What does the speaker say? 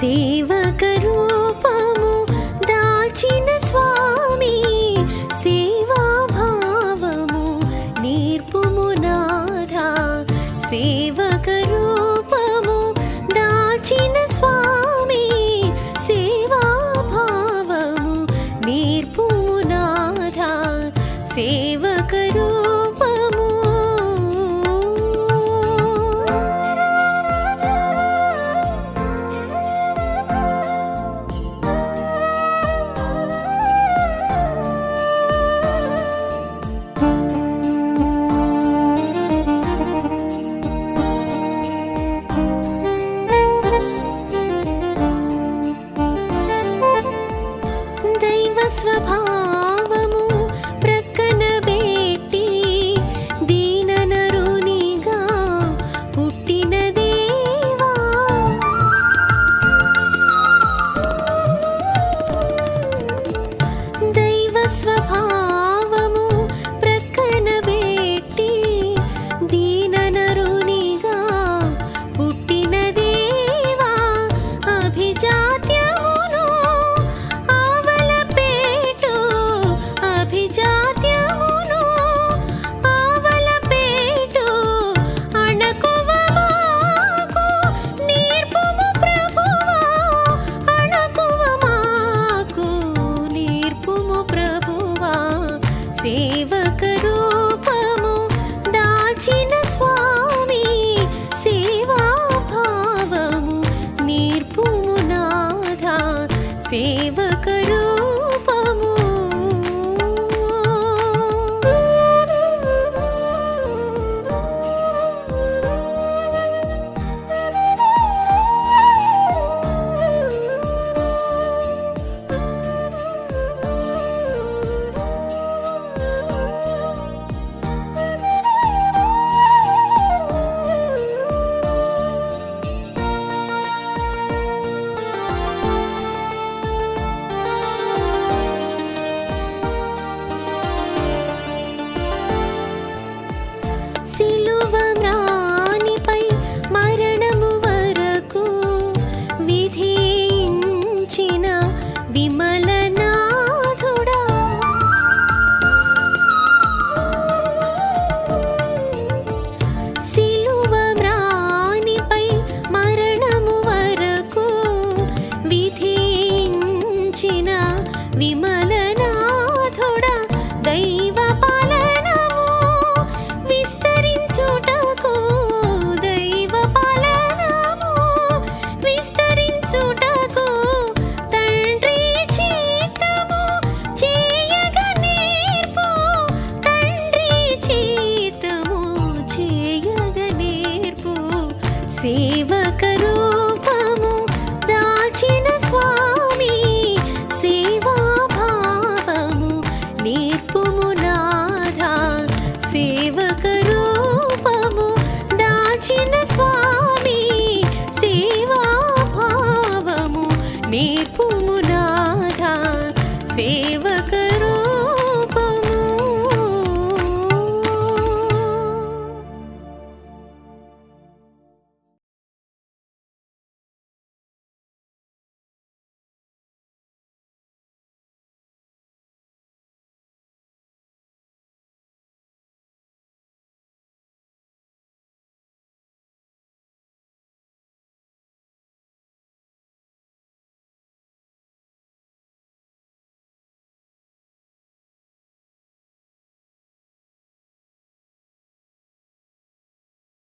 సేవక రూపము దాచిన స్వామి సేవాభావము నేర్పుము నాథా. సేవక రూపము దాచిన స్వామి సేవాభావము నేర్పుము నాథా. సేవ स्वभा Vẫn சேவை